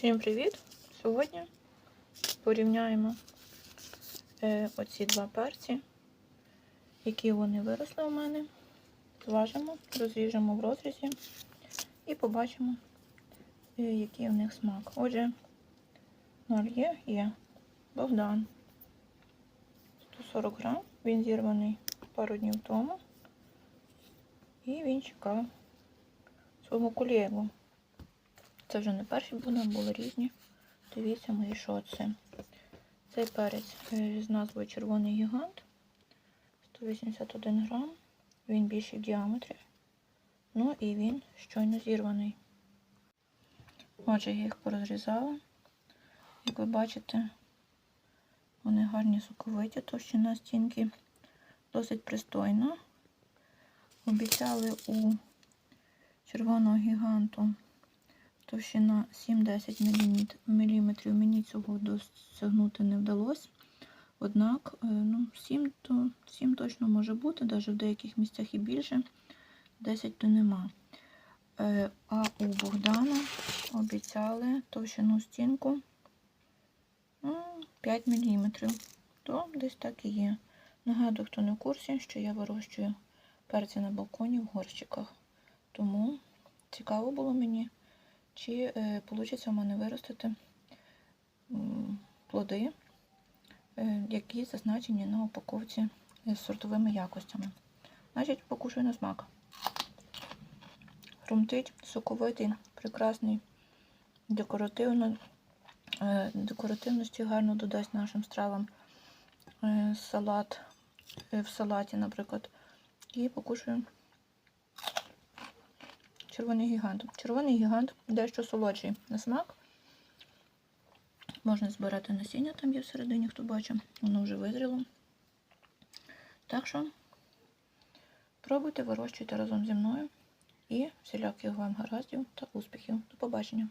Всім привіт! Сьогодні порівняємо е, оці два перці, які вони виросли у мене. Зважимо, розріжемо в розрізі і побачимо, е, який у них смак. Отже, ноль є, є Богдан. 140 грам, він зірваний пару днів тому. І він чекав свого колегу. Це вже не перші були, були різні. Дивіться мої шоци. Цей перець е, з назвою Червоний гігант. 181 грам. Він більший в діаметрі. Ну і він щойно зірваний. Отже, я їх порозрізала. Як ви бачите, вони гарні соковиті, товщина стінки досить пристойна. Обіцяли у червоного гіганту товщина 7-10 мм. Мені цього досягнути не вдалося. Однак, е, ну, 7, то, 7 точно може бути, навіть в деяких місцях і більше, 10 то нема. Е, А у Богдана обіцяли товщину стінку ну, 5 мм. То десь так і є. Нагадую, хто не в курсі, що я вирощую перці на балконі в горщиках. Тому цікаво було мені чи вийде у мене виростити плоди, е, які зазначені на упаковці з сортовими якостями. Значить, покушаю на смак. Хрумтить, соковитий, прекрасний, декоративно, е, декоративності гарно додасть нашим стравам е, салат в салаті, наприклад. І покушаю червоний гігант. Червоний гігант дещо солодший на смак. Можна збирати насіння, там є всередині, хто бачить, воно вже визріло. Так що пробуйте, вирощуйте разом зі мною і всіляких вам гараздів та успіхів. До побачення!